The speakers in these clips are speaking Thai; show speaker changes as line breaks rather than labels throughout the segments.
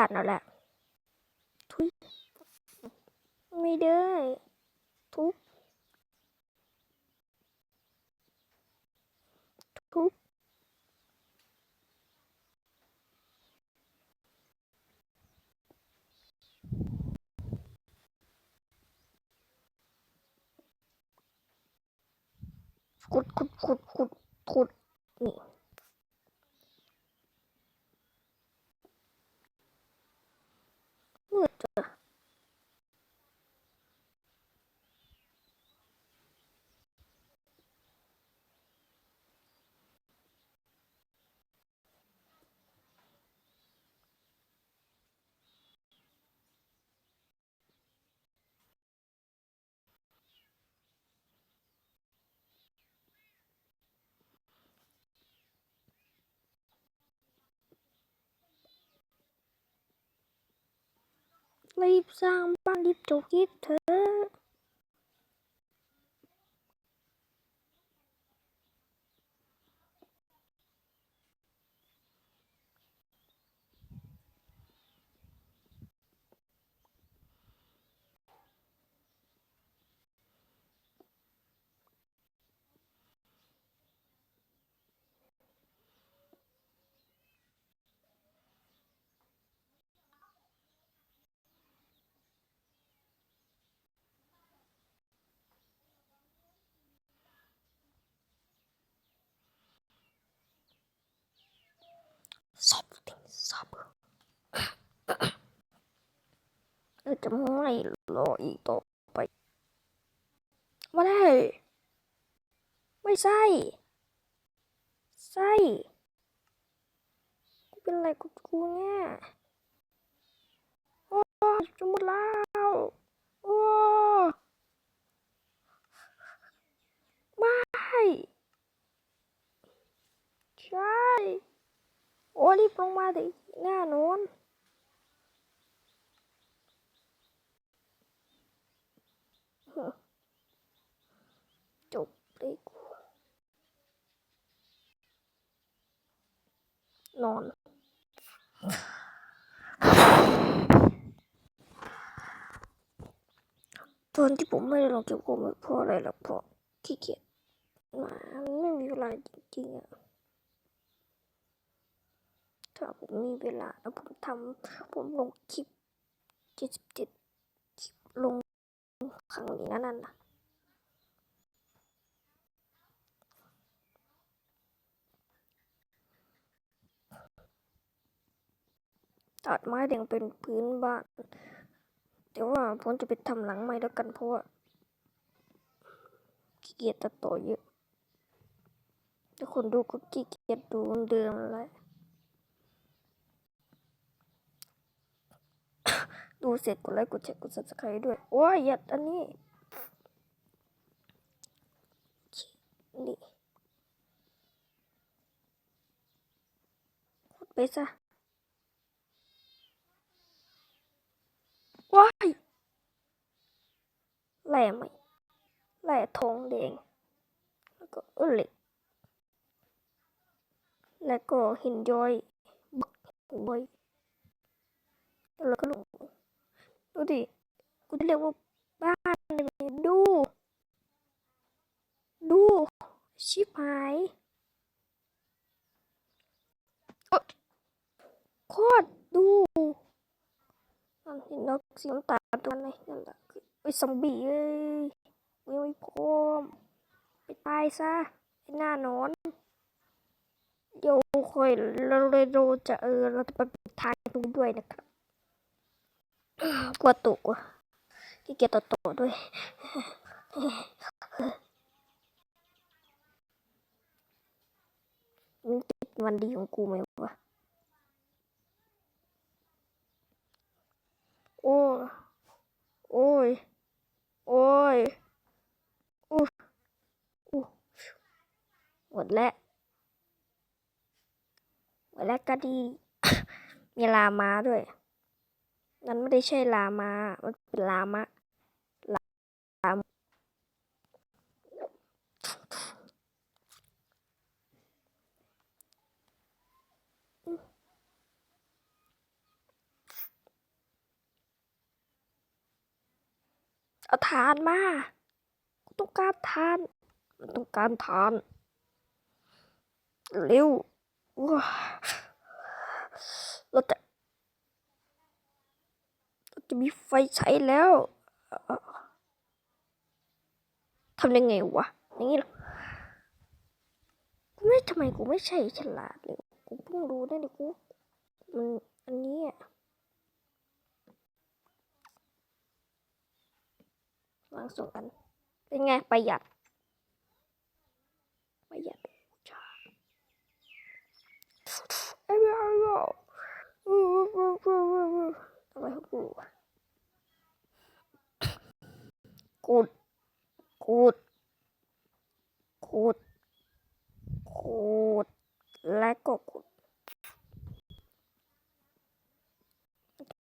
ค่นี้แหละนี่เกิมเป็นบ้านแล้วแหละ ทุย ไม่ได้ ทุบ ทุบ ขุดขุดขุดขุดขุดนี่ มืดจ้ะ รีบสร้า งบ้านรีบจะ something sub เราจะไม่รออีกต่อไปไม่ได้ ไม่ใช่ ใช่กูเป็นอะไรกับกูเนี่ยโอ้จะหมดแล้วโอ้ไม่ใช่ โอ้รีบลงมาดิหน้าโนนจบเลยกูนอน ตอนที่ผมไม่ได้ลองเก็บของไม่เพราะอะไรหรอกเพราะขี้เกียจมาไม่มีเวลาจริงๆอะ ถ้าผมมีเวลาแล้วผมทำผมลงคลิปเจ็ดสิบเจ็ดคลิปลงครั้งนี้นั่นน่ะตัดไม้แดงเป็นพื้นบ้าน แต่ว่าผมจะไปทำหลังใหม่แล้วกันเพราะว่าขี้เกียจตัดต่อเยอะถ้าคนดูก็ขี้เกียจดูเดิมแหละ ดูเสร็จกดไลค์กดแชร์กด subscribe ด้วย โอ้ยอย่าอันนี้ นี่กดไปซะว้ายแหล่ไหมแหล่ทองแดง แล้วก็ออเหล็ก แล้วก็หินย้อยบักหินย้อยแล้วก็ลง ดูดิ กูจะเรียกว่าบ้านเลยดู ดู ชิบหายอ้อโคตรดูนั่นเห็นนกสีน้ำตาลตัวไหนนั่นแหละคือไอ้ซอมบี้เอ้ยยังไม่พร้อมไปตายซะไอ้หน้านอนเดี๋ยวค่อยเราเลยเราจะเออเราจะไปปิดทางตรงด้วยนะครับ กลัวตกขี้เกียจตัดต่อด้วย มันจะเป็นวันดีของกูไหมวะ โอ้ยโอ้ย โอ้ยอู้อู้หมดแล้วหมดแล้วก็ดี มีลามาด้วย นั้นไม่ได้ใช่ลามา มันเป็นลามะลาลามเอาทานมาต้องการทาน มันต้องการทาน เร็วว้เราจะ จะมีไฟใช้แล้วทำยังไงวะ อย่างนี้หรอกูไม่ทำไมกูไม่ใช่ฉลาดเลย กูเพิ่งรู้ได้เลยกู มันอันนี้อะวางสองอัน เป็นไง ประหยัด ประหยัดจ้าไอ้บ้าไอ้บ้าอะไรของกู วะกูดกูดกูดกูดและก็กูด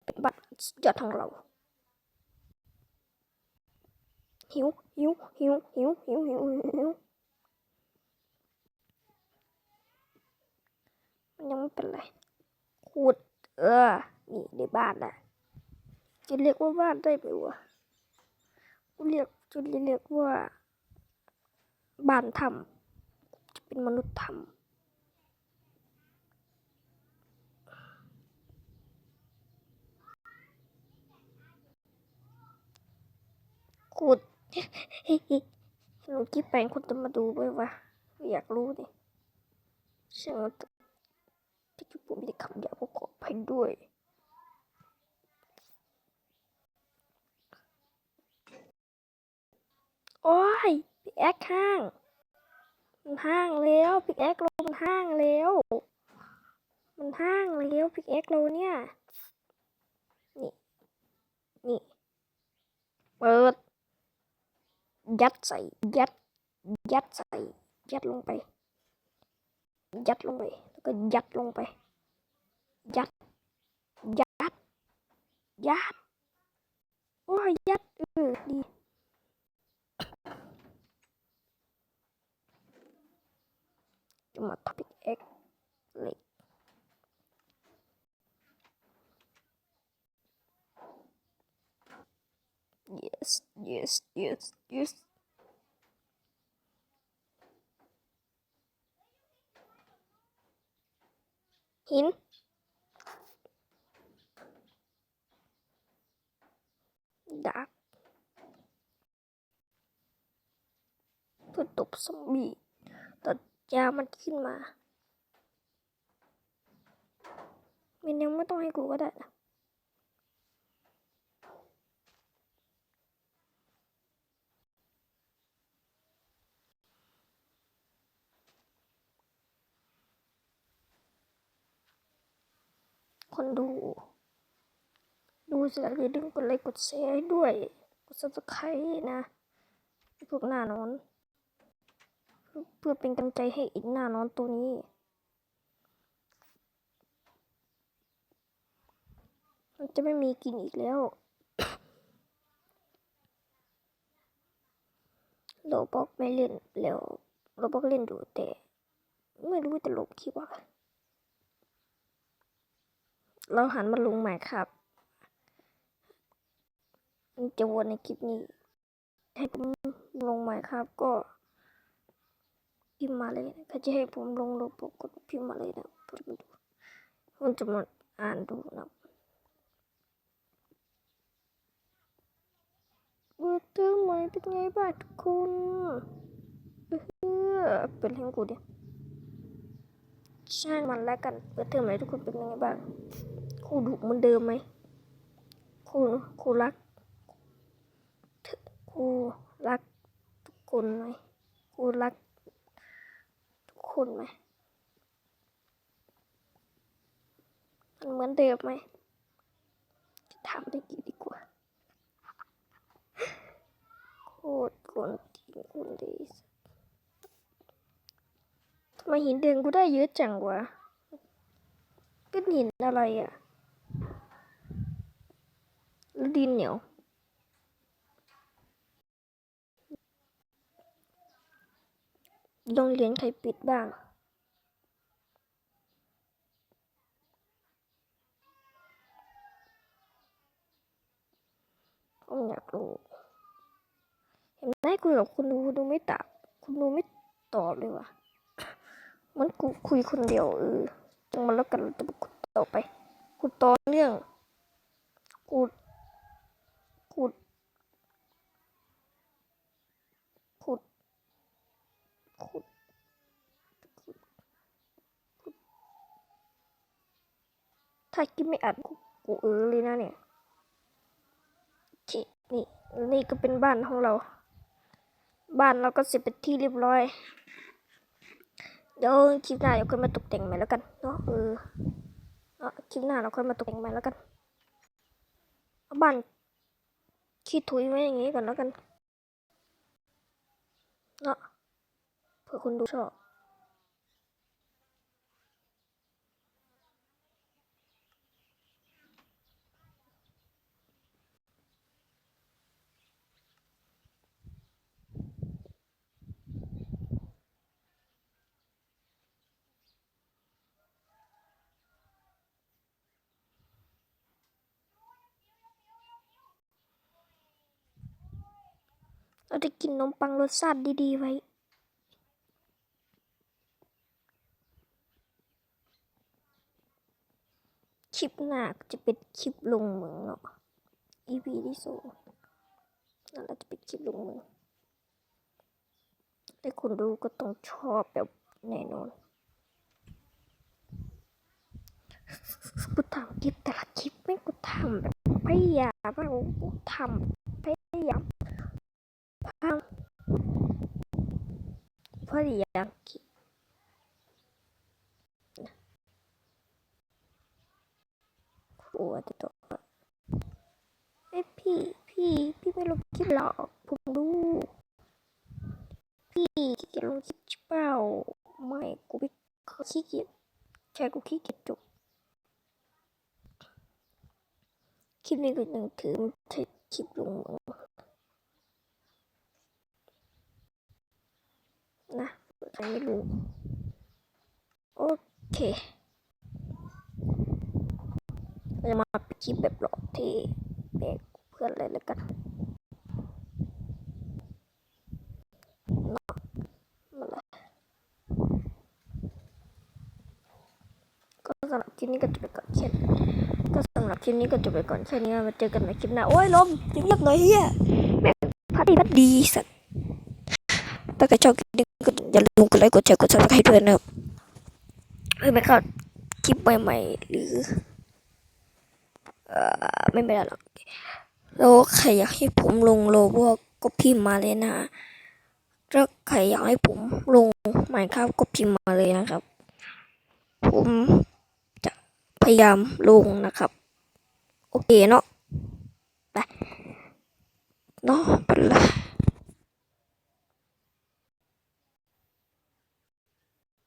เป็นบัตรสุดยอดของเรา หิว หิว หิว หิว หิว หิว หิว มันยังไม่เป็นไร ขุด เออ นี่ในบ้านนะจะเรียกว่าบ้านได้ไหมวะ เรียกจะเรียกว่าบ้านทำจะเป็นมนุษย์ทำขุดสนุกที่แปลงคนจะมาดูไหมวะ อยากรู้ดิเชื่อมันที่คือผมมีคำหยาบก็ขออภัยด้วย โอ้ยพิกแอคห้าง มันห้างแล้วพิกแอคโลมันห้างแล้ว มันห้างแล้วพิกแอคโลเนี่ย นี่ นี่เปิด ยัดใส่ ยัด ยัดใส่ ยัดลงไป ยัดลงไป แล้วก็ยัดลงไป ยัด ยัด ยัด โอ้ย ยัด เออ ดี จะมาท็อปิกเอ็กเหล็ก yes yes yes yes หินดา ยามันขึ้นมามันยังไม่ต้องให้กูก็ได้นะคนดู ดูเสร็จแล้วอย่าลืมกดไลค์กดแชร์ให้ด้วย กด subscribe นะ พวกหน้านอน เพื่อเป็นกำลังใจให้อีกหน้านอนตัวนี้มันจะไม่มีกินอีกแล้วโลบอกไม่เล่นแล้วโลบอกเล่นดูแต่ ไม่รู้ว่าจะลงคลิปอะไรเราหันมาลงใหม่ครับจะวนในคลิปนี้ ให้ผมลงใหม่ครับก็ พิมพ์มาเลยนะถ้าจะให้ผมลงโลโปกดพิมพ์มาเลยนะผมจะมาดูผมจะมาอ่านดูนะเบอร์เตอร์ใหม่เป็นไงบ้างทุกคนเออเป็นให้กูดิช่างมันแล้วกันเบอร์เตอร์ใหม่ทุกคนเป็นยังไงบ้างครูดุเหมือนเดิมไหมครูครูรักครูรักทุกคนไหมครูรัก คนไหม มันเหมือนเดิมไหมจะถามได้ดีดีกว่า โคตรกวนตีนคนดีทำไมหินเดือนกูได้เยอะจังวะเป็นหินอะไรอะแล้วดินเหนียว โรงเรียนใครปิดบ้าง ผมอยากรู้เห็นไหมคุยกับคุณดูคุณดูไม่ตอบคุณดูไม่ตอบเลยว่ะมันกูคุยคนเดียวเออจังมันแล้วกันเราจะไปคุยต่อไป คุยต่อเรื่องกูกูขุดขุดขุดขุด ถ้ากินไม่อัดกูเออเลยนะเนี่ยนี่นี่ก็เป็นบ้านของเรา บ้านเราก็เสร็จเป็นที่เรียบร้อย เดี๋ยวคลิปหน้าเดี๋ยวค่อยมาตกแต่งใหม่แล้วกันเนาะเออเนาะคลิปหน้าเราค่อยมาตกแต่งใหม่แล้วกันบ้านขี้ถุยไว้อย่างงี้ก่อนแล้วกันเนาะเผื่อคุณดูชอบ จะกินนมปังรสชาติดี ๆ ไว้ คลิปหน้าก็จะเป็นคลิปลงเมืองเนาะ EP ที่สองนั่นแหละจะเป็นคลิปลงเมืองแต่คนดูก็ต้องชอบแบบแน่นอนกูทำคลิปแต่ละคลิปไม่กูทำแบบพยายามมากูทำพยายามพัง พยายามคิดกลัวจะตไอพี่พี่พี่ไม่ลงคลิปหรอกผมดูพี่ขี้เกียจลงคลิปเปล่าไม่กูไม่ขี้เกียจใช่กูขี้เกียจจบคลิปนี้ก็ยังถือเป็นคลิปลง มือนะใครไม่รู้โอเคเราจะมาปิดคลิปแบบหลอกที่แบกเพื่อนเลยแล้วกันเนาะนั่นแหละก็สำหรับคลิปนี้ก็จะไปก่อนแค่นี้ก็สำหรับคลิปนี้ก็จบไปก่อนแค่นี้มาเจอกันในคลิปหน้าโอ้ยลมเงียบๆหน่อยเฮียแม่งพัดดีพัดดีสัตว์ถ้าใครชอบคลิปนี้ก็อย่าลืมก ดไลค์กดแชร์กดซับสไครต์ด้วยนะครับเพื่อไม่พลาคลิปใหม่ๆหรือ เอ่อ ไม่เป็นไรหรอกแล้วใครอยากให้ผมลงโลบวกก็พิมพ์มาเลยนะถ้าใครอยากให้ผมลงใหม่ครับก็พิมพ์มาเลยนะครับ ผมจะพยายามลงนะครับ โอเคเนาะไปเนาะเป็นไร